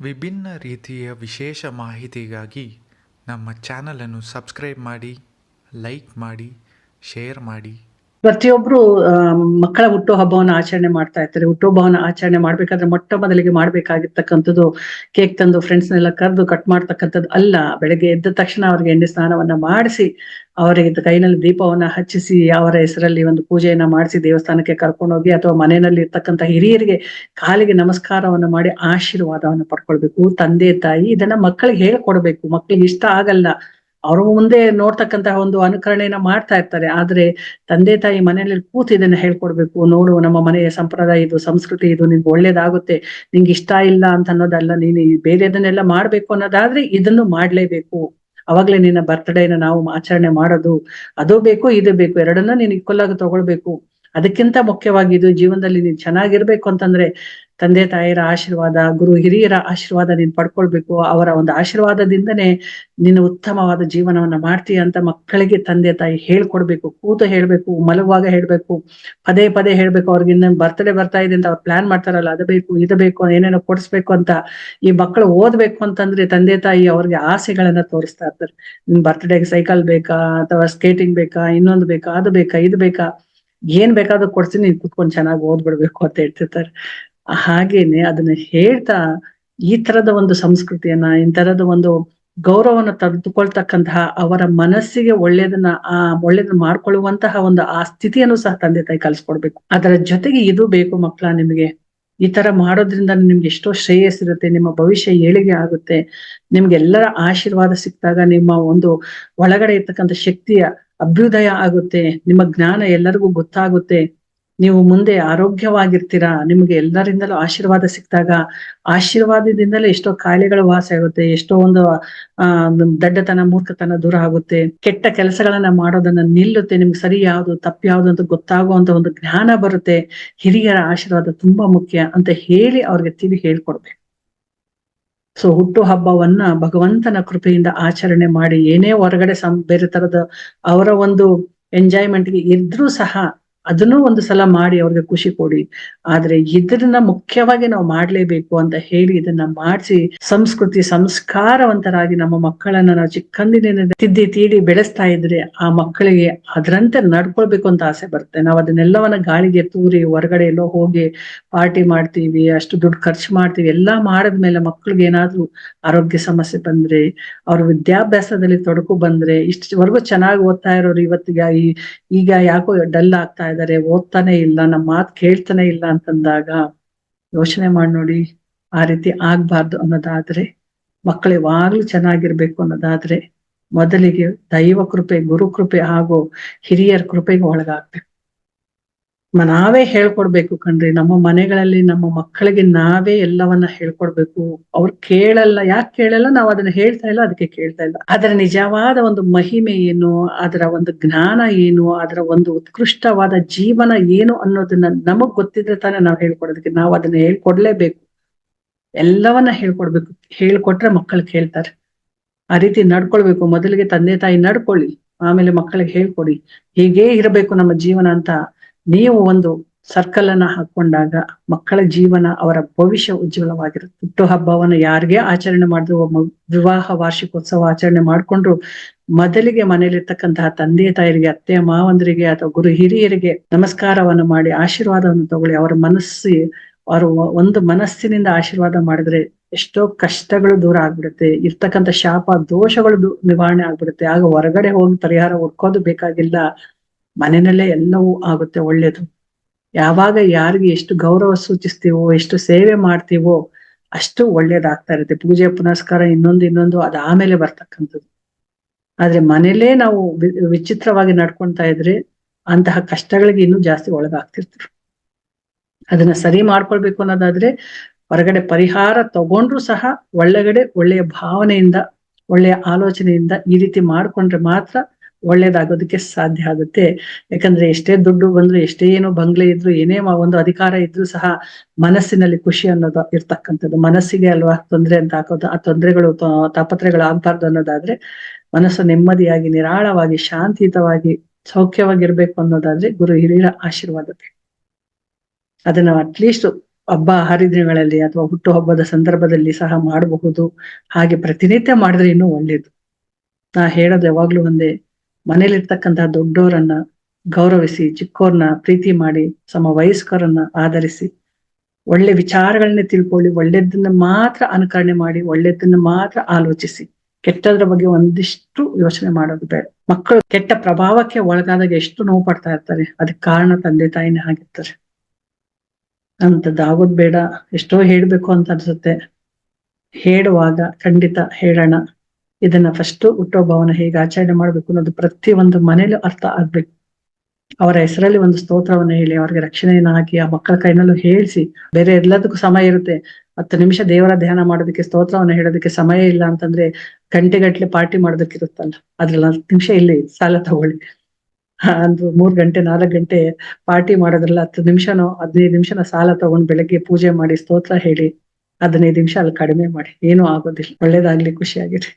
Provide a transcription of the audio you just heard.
ವಿಭಿನ್ನ ರೀತಿಯ ವಿಶೇಷ ಮಾಹಿತಿಗಾಗಿ ನಮ್ಮ ಚಾನಲನ್ನು ಸಬ್ಸ್ಕ್ರೈಬ್ ಮಾಡಿ ಲೈಕ್ ಮಾಡಿ ಶೇರ್ ಮಾಡಿ. ಪ್ರತಿಯೊಬ್ರು ಮಕ್ಕಳ ಹುಟ್ಟು ಹಬ್ಬವನ್ನ ಆಚರಣೆ ಮಾಡ್ತಾ ಇರ್ತಾರೆ. ಹುಟ್ಟುಹಬ್ಬವನ್ನು ಆಚರಣೆ ಮಾಡ್ಬೇಕಾದ್ರೆ ಮೊಟ್ಟ ಮೊದಲಿಗೆ ಮಾಡ್ಬೇಕಾಗಿರ್ತಕ್ಕಂಥದ್ದು ಕೇಕ್ ತಂದು ಫ್ರೆಂಡ್ಸ್ ನೆಲ್ಲ ಕರೆದು ಕಟ್ ಮಾಡ್ತಕ್ಕಂಥದ್ದು ಅಲ್ಲ. ಬೆಳಗ್ಗೆ ಎದ್ದ ತಕ್ಷಣ ಅವ್ರಿಗೆ ಎಣ್ಣೆ ಸ್ನಾನವನ್ನ ಮಾಡಿಸಿ, ಅವರಿಗೆ ಕೈನಲ್ಲಿ ದೀಪವನ್ನ ಹಚ್ಚಿಸಿ, ಅವರ ಹೆಸರಲ್ಲಿ ಒಂದು ಪೂಜೆಯನ್ನ ಮಾಡಿಸಿ, ದೇವಸ್ಥಾನಕ್ಕೆ ಕರ್ಕೊಂಡೋಗಿ ಅಥವಾ ಮನೆಯಲ್ಲಿ ಇರ್ತಕ್ಕಂಥ ಹಿರಿಯರಿಗೆ ಕಾಲಿಗೆ ನಮಸ್ಕಾರವನ್ನ ಮಾಡಿ ಆಶೀರ್ವಾದವನ್ನ ಪಡ್ಕೊಳ್ಬೇಕು. ತಂದೆ, ತಾಯಿ ಇದನ್ನ ಮಕ್ಕಳಿಗೆ ಹೇಳ್ಕೊಡ್ಬೇಕು. ಮಕ್ಕಳಿಗೆ ಇಷ್ಟ ಆಗಲ್ಲ. ಅವ್ರ ಮುಂದೆ ನೋಡ್ತಕ್ಕಂತಹ ಒಂದು ಅನುಕರಣೆಯನ್ನ ಮಾಡ್ತಾ ಇರ್ತಾರೆ. ಆದ್ರೆ ತಂದೆ ತಾಯಿ ಮನೆಯಲ್ಲಿ ಕೂತು ಇದನ್ನ ಹೇಳ್ಕೊಡ್ಬೇಕು. ನೋಡು, ನಮ್ಮ ಮನೆಯ ಸಂಪ್ರದಾಯ ಇದು, ಸಂಸ್ಕೃತಿ ಇದು ನಿನ್ಗೆ ಒಳ್ಳೇದಾಗುತ್ತೆ. ನಿಂಗೆ ಇಷ್ಟ ಇಲ್ಲ ಅಂತ ಅನ್ನೋದಲ್ಲ ನೀನು ಬೇರೆದನ್ನೆಲ್ಲ ಮಾಡ್ಬೇಕು ಅನ್ನೋದಾದ್ರೆ ಇದನ್ನು ಮಾಡ್ಲೇಬೇಕು. ಅವಾಗ್ಲೇ ನಿನ್ನ ಬರ್ತ್ಡೇನ ನಾವು ಆಚರಣೆ ಮಾಡೋದು, ಅದು ಬೇಕು, ಇದು ಬೇಕು. ಎರಡನ್ನ ನೀನು ಈಕ್ವಲ್ ಆಗಿ ತಗೊಳ್ಬೇಕು. ಅದಕ್ಕಿಂತ ಮುಖ್ಯವಾಗಿ ಇದು ಜೀವನದಲ್ಲಿ ನೀನ್ ಚೆನ್ನಾಗಿರ್ಬೇಕು ಅಂತಂದ್ರೆ ತಂದೆ ತಾಯಿಯರ ಆಶೀರ್ವಾದ, ಗುರು ಹಿರಿಯರ ಆಶೀರ್ವಾದ ನೀನ್ ಪಡ್ಕೊಳ್ಬೇಕು. ಅವರ ಒಂದು ಆಶೀರ್ವಾದದಿಂದನೇ ನೀನು ಉತ್ತಮವಾದ ಜೀವನವನ್ನ ಮಾಡ್ತೀಯ ಅಂತ ಮಕ್ಕಳಿಗೆ ತಂದೆ ತಾಯಿ ಹೇಳ್ಕೊಡ್ಬೇಕು. ಕೂತು ಹೇಳ್ಬೇಕು, ಮಲಗುವಾಗ ಹೇಳ್ಬೇಕು, ಪದೇ ಪದೇ ಹೇಳ್ಬೇಕು. ಅವ್ರಿಗೆ ಇನ್ನೊಂದು ಬರ್ತಡೇ ಬರ್ತಾ ಇದೆ ಅಂತ ಅವ್ರು ಪ್ಲಾನ್ ಮಾಡ್ತಾರಲ್ಲ, ಅದು ಬೇಕು, ಇದು ಬೇಕು, ಏನೇನೋ ಕೊಡಿಸ್ಬೇಕು ಅಂತ ಈ ಮಕ್ಕಳು ಓದ್ಬೇಕು ಅಂತಂದ್ರೆ ತಂದೆ ತಾಯಿ ಅವ್ರಿಗೆ ಆಸೆಗಳನ್ನ ತೋರಿಸ್ತಾ ಇರ್ತಾರೆ. ನಿಮ್ ಬರ್ತ್ಡೇಗೆ ಸೈಕಲ್ ಬೇಕಾ, ಅಥವಾ ಸ್ಕೇಟಿಂಗ್ ಬೇಕಾ, ಇನ್ನೊಂದು ಬೇಕಾ, ಅದು ಬೇಕಾ, ಇದು ಬೇಕಾ? ಏನ್ ಬೇಕಾದ್ರೂ ಕೊಡ್ತೀನಿ ನೀನ್ ಕುತ್ಕೊಂಡ್ ಚೆನ್ನಾಗಿ ಓದ್ಬಿಡ್ಬೇಕು ಅಂತ ಹೇಳ್ತಿರ್ತಾರೆ. ಹಾಗೇನೆ ಅದನ್ನ ಹೇಳ್ತಾ ಈ ತರದ ಒಂದು ಸಂಸ್ಕೃತಿಯನ್ನ, ಈ ತರದ ಒಂದು ಗೌರವನ ತಡೆದುಕೊಳ್ತಕ್ಕಂತಹ ಅವರ ಮನಸ್ಸಿಗೆ ಒಳ್ಳೇದನ್ನ, ಆ ಒಳ್ಳೇದನ್ನ ಮಾಡ್ಕೊಳ್ಳುವಂತಹ ಒಂದು ಆ ಸ್ಥಿತಿಯನ್ನು ಸಹ ತಂದೆ ತಾಯಿ ಕಲಿಸ್ಕೊಡ್ಬೇಕು. ಅದರ ಜೊತೆಗೆ ಇದು ಬೇಕು ಮಕ್ಕಳ ನಿಮಗೆ. ಈ ತರ ಮಾಡೋದ್ರಿಂದ ನಿಮ್ಗೆ ಎಷ್ಟೋ ಶ್ರೇಯಸ್ಸಿರುತ್ತೆ ನಿಮ್ಮ ಭವಿಷ್ಯ ಏಳಿಗೆ ಆಗುತ್ತೆ. ನಿಮ್ಗೆಲ್ಲರ ಆಶೀರ್ವಾದ ಸಿಕ್ಕಿದಾಗ ನಿಮ್ಮ ಒಂದು ಒಳಗಡೆ ಇರ್ತಕ್ಕಂಥ ಶಕ್ತಿಯ ಅಭ್ಯುದಯ ಆಗುತ್ತೆ, ನಿಮ್ಮ ಜ್ಞಾನ ಎಲ್ಲರಿಗೂ ಗೊತ್ತಾಗುತ್ತೆ, ನೀವು ಮುಂದೆ ಆರೋಗ್ಯವಾಗಿರ್ತೀರಾ, ನಿಮ್ಗೆ ಎಲ್ಲರಿಂದಲೂ ಆಶೀರ್ವಾದ ಸಿಕ್ಕಿದಾಗ ಆಶೀರ್ವಾದದಿಂದಲೇ ಎಷ್ಟೋ ಕಾಯಿಲೆಗಳು ವಾಸ ಆಗುತ್ತೆ, ಎಷ್ಟೋ ಒಂದು, ಆ, ದಡ್ಡತನ, ಮೂರ್ಖತನ ದೂರ ಆಗುತ್ತೆ. ಕೆಟ್ಟ ಕೆಲಸಗಳನ್ನ ಮಾಡೋದನ್ನ ನಿಲ್ಲುತ್ತೆ, ನಿಮ್ಗೆ ಸರಿ ಯಾವ್ದು, ತಪ್ಪು ಯಾವ್ದು ಅಂತ ಗೊತ್ತಾಗುವಂತ ಒಂದು ಜ್ಞಾನ ಬರುತ್ತೆ. ಹಿರಿಯರ ಆಶೀರ್ವಾದ ತುಂಬಾ ಮುಖ್ಯ ಅಂತ ಹೇಳಿ ಅವ್ರಿಗೆ ತಿಳಿ ಹೇಳ್ಕೊಡ್ಬೇಕು. ಸೊ ಹುಟ್ಟು ಹಬ್ಬವನ್ನ ಭಗವಂತನ ಕೃಪೆಯಿಂದ ಆಚರಣೆ ಮಾಡಿ ಏನೇ ಹೊರಗಡೆ ಸಂ, ಬೇರೆ ತರದ ಅವರ ಒಂದು ಎಂಜಾಯ್ಮೆಂಟ್ಗೆ ಇದ್ರೂ ಸಹ ಅದನ್ನೂ ಒಂದು ಸಲ ಮಾಡಿ ಅವ್ರಿಗೆ ಖುಷಿ ಕೊಡಿ. ಆದ್ರೆ ಇದನ್ನ ಮುಖ್ಯವಾಗಿ ನಾವು ಮಾಡ್ಲೇಬೇಕು ಅಂತ ಹೇಳಿ ಇದನ್ನ ಮಾಡಿಸಿ ಸಂಸ್ಕೃತಿ ಸಂಸ್ಕಾರವಂತರಾಗಿ ನಮ್ಮ ಮಕ್ಕಳನ್ನ ನಾವು ಚಿಕ್ಕಂದಿನಿಂದ ತಿದ್ದಿ ತೀಡಿ ಬೆಳೆಸ್ತಾ ಇದ್ರೆ ಆ ಮಕ್ಕಳಿಗೆ ಅದರಂತೆ ನಡ್ಕೊಳ್ಬೇಕು ಅಂತ ಆಸೆ ಬರುತ್ತೆ. ನಾವು ಅದನ್ನೆಲ್ಲವನ್ನ ಗಾಳಿಗೆ ತೂರಿ ಹೊರಗಡೆ ಎಲ್ಲೋ ಹೋಗಿ ಪಾರ್ಟಿ ಮಾಡ್ತೀವಿ, ಅಷ್ಟು ದುಡ್ಡು ಖರ್ಚು ಮಾಡ್ತೀವಿ, ಎಲ್ಲಾ ಮಾಡಿದ್ಮೇಲೆ ಮಕ್ಕಳಿಗೆ ಏನಾದ್ರೂ ಆರೋಗ್ಯ ಸಮಸ್ಯೆ ಬಂದ್ರೆ, ಅವ್ರ ವಿದ್ಯಾಭ್ಯಾಸದಲ್ಲಿ ತೊಡಕು ಬಂದ್ರೆ ಇಷ್ಟವರೆಗೂ ಚೆನ್ನಾಗಿ ಓದ್ತಾ ಇರೋರು ಇವತ್ತಿಗೆ ಈಗ ಯಾಕೋ ಡಲ್ ಆಗ್ತಾ ಇದಾರೆ ಓದ್ತಾನೆ ಇಲ್ಲ ನಮ್ಮ ಮಾತು ಕೇಳ್ತಾನೆ ಇಲ್ಲ ಅಂತಂದಾಗ ಯೋಚನೆ ಮಾಡಿ ನೋಡಿ ಆ ರೀತಿ ಆಗ್ಬಾರ್ದು ಅನ್ನೋದಾದ್ರೆ, ಮಕ್ಕಳು ಯಾವಾಗ್ಲೂ ಚೆನ್ನಾಗಿರ್ಬೇಕು ಅನ್ನೋದಾದ್ರೆ ಮೊದಲಿಗೆ ದೈವ ಕೃಪೆ, ಗುರು ಕೃಪೆ ಹಾಗೂ ಹಿರಿಯರ ಕೃಪೆಗೆ ಒಳಗಾಗ್ಬೇಕು. ನಾವೇ ಹೇಳ್ಕೊಡ್ಬೇಕು ಕಣ್ರಿ. ನಮ್ಮ ಮನೆಗಳಲ್ಲಿ ನಮ್ಮ ಮಕ್ಕಳಿಗೆ ನಾವೇ ಎಲ್ಲವನ್ನ ಹೇಳ್ಕೊಡ್ಬೇಕು. ಅವ್ರು ಕೇಳಲ್ಲ. ಯಾಕೆ ಕೇಳಲ್ಲ? ನಾವು ಅದನ್ನ ಹೇಳ್ತಾ ಇಲ್ಲ, ಅದಕ್ಕೆ ಕೇಳ್ತಾ ಇಲ್ಲ. ಅದರ ನಿಜವಾದ ಒಂದು ಮಹಿಮೆ ಏನು? ಅದರ ಒಂದು ಜ್ಞಾನ ಏನು? ಅದರ ಒಂದು ಉತ್ಕೃಷ್ಟವಾದ ಜೀವನ ಏನು ಅನ್ನೋದನ್ನ ನಮಗ್ ಗೊತ್ತಿದ್ರೆ ತಾನೇ ನಾವು ಹೇಳ್ಕೊಡೋದಕ್ಕೆ. ನಾವು ಅದನ್ನ ಹೇಳ್ಕೊಡ್ಲೇಬೇಕು. ಎಲ್ಲವನ್ನ ಹೇಳ್ಕೊಡ್ಬೇಕು. ಹೇಳ್ಕೊಟ್ರೆ ಮಕ್ಕಳು ಕೇಳ್ತಾರೆ. ಆ ರೀತಿ ನಡ್ಕೊಳ್ಬೇಕು. ಮೊದಲಿಗೆ ತಂದೆ ತಾಯಿ ನಡ್ಕೊಳ್ಳಿ. ಆಮೇಲೆ ಮಕ್ಕಳಿಗೆ ಹೇಳ್ಕೊಡಿ. ಹೀಗೇ ಇರಬೇಕು ನಮ್ಮ ಜೀವನ ಅಂತ. ನೀವು ಒಂದು ಸರ್ಕಲ್ ಅನ್ನ ಹಾಕೊಂಡಾಗ ಮಕ್ಕಳ ಜೀವನ ಅವರ ಭವಿಷ್ಯ ಉಜ್ವಲವಾಗಿರುತ್ತೆ. ಹುಟ್ಟುಹಬ್ಬವನ್ನು ಯಾರಿಗೆ ಆಚರಣೆ ಮಾಡಿದ್ರು ವಿವಾಹ, ವಾರ್ಷಿಕೋತ್ಸವ ಆಚರಣೆ ಮಾಡ್ಕೊಂಡ್ರು, ಮೊದಲಿಗೆ ಮನೇಲಿರ್ತಕ್ಕಂತಹ ತಂದೆ ತಾಯರಿಗೆ ಅತ್ತೆ ಮಾವಂದರಿಗೆ ಅಥವಾ ಗುರು ಹಿರಿಯರಿಗೆ ನಮಸ್ಕಾರವನ್ನು ಮಾಡಿ ಆಶೀರ್ವಾದವನ್ನು ತಗೊಳ್ಳಿ. ಅವರ ಮನಸ್ಸು, ಅವರು ಒಂದು ಮನಸ್ಸಿನಿಂದ ಆಶೀರ್ವಾದ ಮಾಡಿದ್ರೆ ಎಷ್ಟೋ ಕಷ್ಟಗಳು ದೂರ ಆಗ್ಬಿಡುತ್ತೆ. ಇರ್ತಕ್ಕಂಥ ಶಾಪ, ದೋಷಗಳು ನಿವಾರಣೆ ಆಗ್ಬಿಡುತ್ತೆ. ಆಗ ಹೊರಗಡೆ ಹೋಗಿ ಪರಿಹಾರ ಹುಡ್ಕೋದು ಬೇಕಾಗಿಲ್ಲ. ಮನೆಯಲ್ಲೇ ಎಲ್ಲವೂ ಆಗುತ್ತೆ, ಒಳ್ಳೇದು. ಯಾವಾಗ ಯಾರಿಗೆ ಎಷ್ಟು ಗೌರವ ಸೂಚಿಸ್ತೀವೋ, ಎಷ್ಟು ಸೇವೆ ಮಾಡ್ತೀವೋ, ಅಷ್ಟು ಒಳ್ಳೇದಾಗ್ತಾ ಇರುತ್ತೆ. ಪೂಜೆ, ಪುನಸ್ಕಾರ, ಇನ್ನೊಂದು ಇನ್ನೊಂದು, ಅದ ಆಮೇಲೆ ಬರ್ತಕ್ಕಂಥದ್ದು. ಆದ್ರೆ ಮನೇಲೇ ನಾವು ವಿಚಿತ್ರವಾಗಿ ನಡ್ಕೊಂತಾ ಇದ್ರೆ ಅಂತಹ ಕಷ್ಟಗಳಿಗೆ ಇನ್ನೂ ಜಾಸ್ತಿ ಒಳಗಾಗ್ತಿರ್ತಾರೆ. ಅದನ್ನ ಸರಿ ಮಾಡ್ಕೊಳ್ಬೇಕು ಅನ್ನೋದಾದ್ರೆ ಹೊರಗಡೆ ಪರಿಹಾರ ತಗೊಂಡ್ರು ಸಹ ಒಳಗಡೆ ಒಳ್ಳೆಯ ಭಾವನೆಯಿಂದ, ಒಳ್ಳೆಯ ಆಲೋಚನೆಯಿಂದ ಈ ರೀತಿ ಮಾಡ್ಕೊಂಡ್ರೆ ಮಾತ್ರ ಒಳ್ಳೇದಾಗೋದಕ್ಕೆ ಸಾಧ್ಯ ಆಗುತ್ತೆ. ಯಾಕಂದ್ರೆ ಎಷ್ಟೇ ದುಡ್ಡು ಬಂದ್ರು, ಎಷ್ಟೇ ಏನೋ ಬಂಗ್ಲೆ ಇದ್ರು, ಏನೇ ಒಂದು ಅಧಿಕಾರ ಇದ್ರು ಸಹ ಮನಸ್ಸಿನಲ್ಲಿ ಖುಷಿ ಅನ್ನೋದು ಇರ್ತಕ್ಕಂಥದ್ದು. ಮನಸ್ಸಿಗೆ ಅಲ್ವಾ ತೊಂದರೆ ಅಂತ ಹಾಕೋದು, ಆ ತೊಂದರೆಗಳು ತಾಪತ್ರೆಗಳು ಆಗ್ಬಾರ್ದು ಅನ್ನೋದಾದ್ರೆ, ಮನಸ್ಸು ನೆಮ್ಮದಿಯಾಗಿ, ನಿರಾಳವಾಗಿ, ಶಾಂತಿಯುತವಾಗಿ, ಸೌಖ್ಯವಾಗಿರ್ಬೇಕು ಅನ್ನೋದಾದ್ರೆ ಗುರು ಹಿರಿಯರ ಆಶೀರ್ವಾದ. ಅದನ್ನ ಅಟ್ಲೀಸ್ಟ್ ಹಬ್ಬ, ಹರಿದಿನಗಳಲ್ಲಿ ಅಥವಾ ಹುಟ್ಟು ಹಬ್ಬದ ಸಂದರ್ಭದಲ್ಲಿ ಸಹ ಮಾಡಬಹುದು. ಹಾಗೆ ಪ್ರತಿನಿತ್ಯ ಮಾಡಿದ್ರೆ ಇನ್ನೂ ಒಳ್ಳೇದು. ನಾ ಹೇಳೋದು ಯಾವಾಗ್ಲೂ ಒಂದೇ ಮನೇಲಿರ್ತಕ್ಕಂತಹ ದೊಡ್ಡೋರನ್ನ ಗೌರವಿಸಿ, ಚಿಕ್ಕೋರ್ನ ಪ್ರೀತಿ ಮಾಡಿ ಸಮ ವಯಸ್ಕರನ್ನ ಆಧರಿಸಿ, ಒಳ್ಳೆ ವಿಚಾರಗಳನ್ನ ತಿಳ್ಕೊಳ್ಳಿ, ಒಳ್ಳೆದನ್ನ ಮಾತ್ರ ಅನುಕರಣೆ ಮಾಡಿ, ಒಳ್ಳೆದನ್ನ ಮಾತ್ರ ಆಲೋಚಿಸಿ. ಕೆಟ್ಟದ್ರ ಬಗ್ಗೆ ಒಂದಿಷ್ಟು ಯೋಚನೆ ಮಾಡೋದು ಬೇಡ. ಮಕ್ಕಳು ಕೆಟ್ಟ ಪ್ರಭಾವಕ್ಕೆ ಒಳಗಾದಾಗ ಎಷ್ಟು ನೋವು ಪಡ್ತಾ ಇರ್ತಾರೆ, ಅದಕ್ಕೆ ಕಾರಣ ತಂದೆ ತಾಯಿನೇ ಆಗಿರ್ತಾರೆ. ಅಂತದ್ದು ಆಗೋದ್ ಬೇಡ. ಎಷ್ಟೋ ಹೇಳ್ಬೇಕು ಅಂತ ಅನ್ಸುತ್ತೆ. ಹೇಳುವಾಗ ಖಂಡಿತ ಹೇಳೋಣ. ಇದನ್ನ ಫಸ್ಟ್ ಹುಟ್ಟುಹಬ್ಬವನ್ನ ಹೇಗೆ ಆಚರಣೆ ಮಾಡ್ಬೇಕು ಅನ್ನೋದು ಪ್ರತಿ ಒಂದು ಮನೇಲೂ ಅರ್ಥ ಆಗ್ಬೇಕು. ಅವರ ಹೆಸರಲ್ಲಿ ಒಂದು ಸ್ತೋತ್ರವನ್ನ ಹೇಳಿ, ಅವ್ರಿಗೆ ರಕ್ಷಣೆಯನ್ನ ಹಾಕಿ, ಆ ಮಕ್ಕಳ ಕೈನಲ್ಲೂ ಹೇಳಿಸಿ, ಬೇರೆ ಎಲ್ಲದಕ್ಕೂ ಸಮಯ ಇರುತ್ತೆ. ಹತ್ತು ನಿಮಿಷ ದೇವರ ಧ್ಯಾನ ಮಾಡೋದಕ್ಕೆ, ಸ್ತೋತ್ರವನ್ನ ಹೇಳೋದಕ್ಕೆ ಸಮಯ ಇಲ್ಲ ಅಂತಂದ್ರೆ ಗಂಟೆಗಟ್ಲೆ ಪಾರ್ಟಿ ಮಾಡೋದಕ್ಕಿರುತ್ತಲ್ಲ. ಅದ್ರಲ್ಲಿ ಹತ್ತು ನಿಮಿಷ ಇಲ್ಲಿ ಸಾಲ ತಗೊಳ್ಳಿ. ಒಂದು ಮೂರ್ ಗಂಟೆ, ನಾಲ್ಕು ಗಂಟೆ ಪಾರ್ಟಿ ಮಾಡೋದ್ರಲ್ಲ ಹತ್ತು ನಿಮಿಷನೋ, ಹದಿನೈದು ನಿಮಿಷನ ಸಾಲ ತಗೊಂಡು ಬೆಳಗ್ಗೆ ಪೂಜೆ ಮಾಡಿ, ಸ್ತೋತ್ರ ಹೇಳಿ, ಹದಿನೈದು ನಿಮಿಷ ಅಲ್ಲಿ ಕಡಿಮೆ ಮಾಡಿ. ಏನೂ ಆಗೋದಿಲ್ಲ. ಒಳ್ಳೇದಾಗ್ಲಿ, ಖುಷಿಯಾಗಿರಿ.